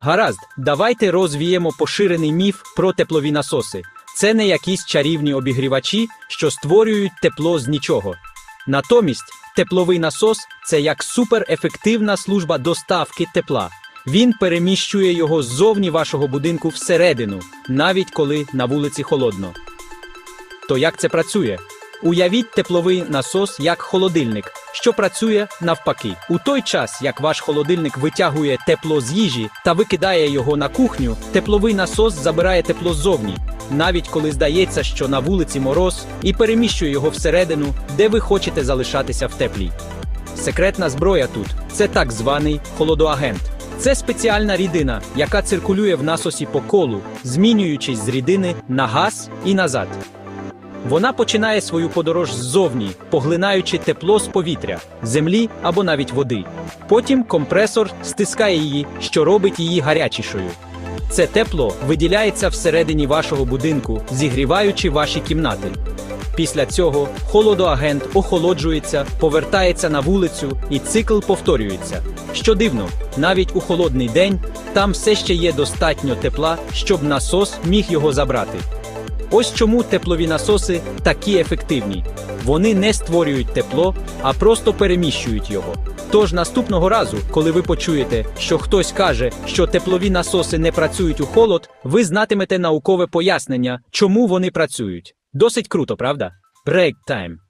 Гаразд, давайте розвіємо поширений міф про теплові насоси. Це не якісь чарівні обігрівачі, що створюють тепло з нічого. Натомість, тепловий насос це як суперефективна служба доставки тепла. Він переміщує його ззовні вашого будинку всередину, навіть коли на вулиці холодно. То як це працює? Уявіть тепловий насос як холодильник, що працює навпаки. У той час, як ваш холодильник витягує тепло з їжі та викидає його на кухню, тепловий насос забирає тепло ззовні, навіть коли здається, що на вулиці мороз, і переміщує його всередину, де ви хочете залишатися в теплі. Секретна зброя тут це так званий холодоагент. Це спеціальна рідина, яка циркулює в насосі по колу, змінюючись з рідини на газ і назад. Вона починає свою подорож ззовні, поглинаючи тепло з повітря, землі або навіть води. Потім компресор стискає її, що робить її гарячішою. Це тепло виділяється всередині вашого будинку, зігріваючи ваші кімнати. Після цього холодоагент охолоджується, повертається на вулицю, і цикл повторюється. Що дивно, навіть у холодний день там все ще є достатньо тепла, щоб насос міг його забрати. Ось чому теплові насоси такі ефективні. Вони не створюють тепло, а просто переміщують його. Тож наступного разу, коли ви почуєте, що хтось каже, що теплові насоси не працюють у холод, ви знатимете наукове пояснення, чому вони працюють. Досить круто, правда? Break time.